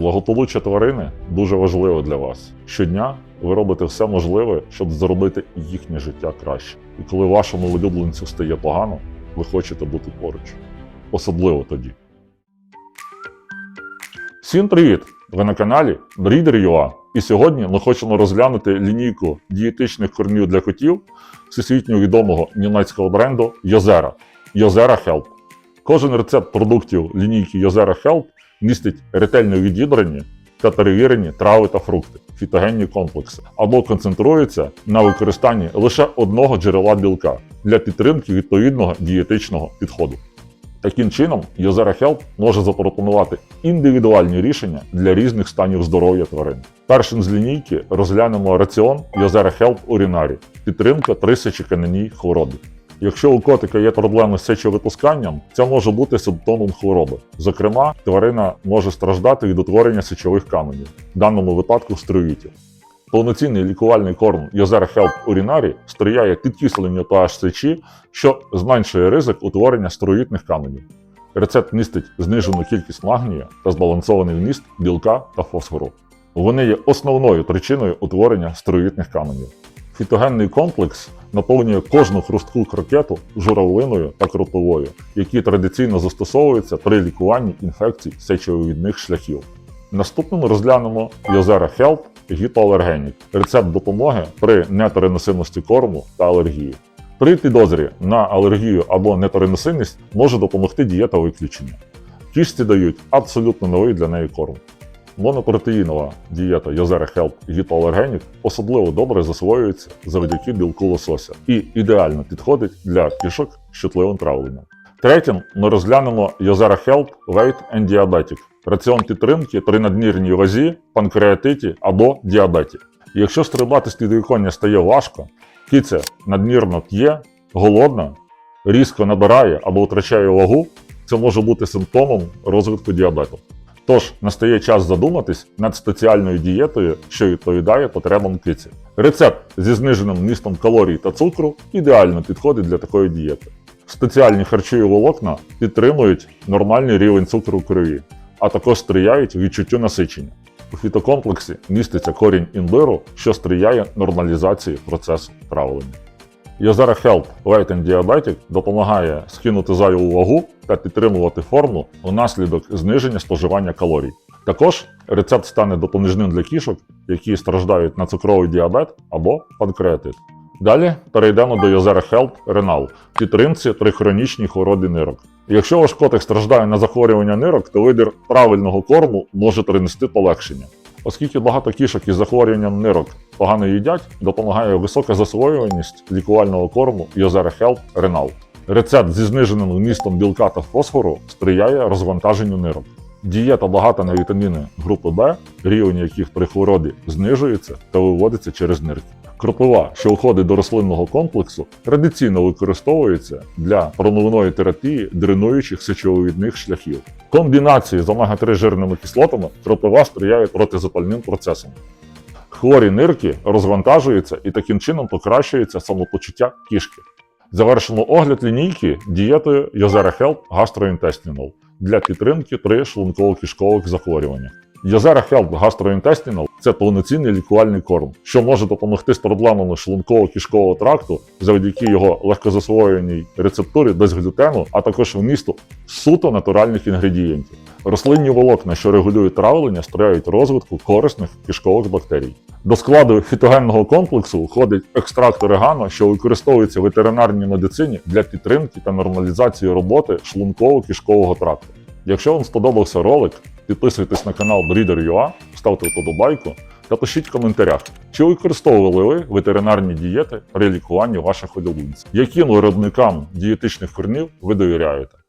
Благополуччя тварини дуже важливе для вас. Щодня ви робите все можливе, щоб зробити їхнє життя краще. І коли вашому улюбленцю стає погано, ви хочете бути поруч. Особливо тоді. Всім привіт! Ви на каналі Breeder.ua. І сьогодні ми хочемо розглянути лінійку дієтичних кормів для котів всесвітньо відомого німецького бренду Йозера Йозера Help. Кожен рецепт продуктів лінійки Йозера Help містить ретельно відібрані та перевірені трави та фрукти, фітогенні комплекси, або концентрується на використанні лише одного джерела білка для підтримки відповідного дієтичного підходу. Таким чином, Йозера Help може запропонувати індивідуальні рішення для різних станів здоров'я тварин. Першим з лінійки розглянемо раціон Йозера Help Urinary – підтримка при сечокам'яній хворобі. Якщо у котика є проблеми з сечовипусканням, це може бути симптомом хвороби. Зокрема, тварина може страждати від утворення сечових каменів, в даному випадку строїтів. Повноцінний лікувальний корм Йозера Help Urinary сприяє підкисленню pH сечі, що зменшує ризик утворення строїтних каменів. Рецепт містить знижену кількість магнію та збалансований вміст білка та фосфору. Вони є основною причиною утворення строїтних каменів. Фітогенний комплекс наповнює кожну хрустку крокету журавлиною та кротовою, які традиційно застосовуються при лікуванні інфекцій сечовивідних шляхів. Наступним розглянемо Йозера Help Гіпоалергенік рецепт допомоги при непереносимості корму та алергії. При підозрі на алергію або непереносимість може допомогти дієта виключення. Кішці дають абсолютно новий для неї корм. Монопротеїнова дієта Йозера Help Гіпоалергенік особливо добре засвоюється завдяки білку лосося і ідеально підходить для кішок з чутливим травленням. Третім ми розглянемо Йозера Help Weight and Diabetic раціон підтримки при надмірній вазі, панкреатиті або діабеті. Якщо стрибати з підвіконня стає важко, киця надмірно п'є, голодна, різко набирає або втрачає вагу, це може бути симптомом розвитку діабету. Тож настає час задуматись над спеціальною дієтою, що відповідає потребам киці. Рецепт зі зниженим вмістом калорій та цукру ідеально підходить для такої дієти. Спеціальні харчові волокна підтримують нормальний рівень цукру в крові, а також сприяють відчуттю насичення. У фітокомплексі міститься корінь імбиру, що сприяє нормалізації процесу травлення. Йозера Help and Diabetic допомагає скинути зайву вагу та підтримувати форму внаслідок зниження споживання калорій. Також рецепт стане допоміжним для кішок, які страждають на цукровий діабет або панкреатит. Далі перейдемо до Йозера Help Renal – підтримці при хронічній хворобі нирок. Якщо ваш котик страждає на захворювання нирок, то вибір правильного корму може принести полегшення. Оскільки багато кішок із захворюванням нирок погано їдять, допомагає висока засвоюваність лікувального корму Йозера Хелп Ренал. Рецепт зі зниженим вмістом білка та фосфору сприяє розвантаженню нирок. Дієта багата на вітаміни групи Б, рівень яких при хвороді знижується та виводиться через нирки. Кропива, що входить до рослинного комплексу, традиційно використовується для промивної терапії дренуючих сечовивідних шляхів. Комбінації з омега-3 жирними кислотами кропива сприяє протизапальним процесам. Хворі нирки розвантажуються і таким чином покращується самопочуття кішки. Завершено огляд лінійки дієтою Йозера Help Gastrointestinal для підтримки при шлунково-кишкових захворюваннях. Йозера Help Gastrointestinal – це повноцінний лікувальний корм, що може допомогти з проблемами шлунково-кишкового тракту завдяки його легкозасвоєній рецептурі без глютену, а також вмісту суто натуральних інгредієнтів. Рослинні волокна, що регулюють травлення, сприяють розвитку корисних кишкових бактерій. До складу фітогенного комплексу входить екстракт орегано, що використовується в ветеринарній медицині для підтримки та нормалізації роботи шлунково-кишкового тракту. Якщо вам сподобався ролик, підписуйтесь на канал Breeder.ua, ставте вподобайку та пишіть в коментарях, чи використовували ви ветеринарні дієти при лікуванні ваших одолунців, яким виробникам дієтичних корнів ви довіряєте.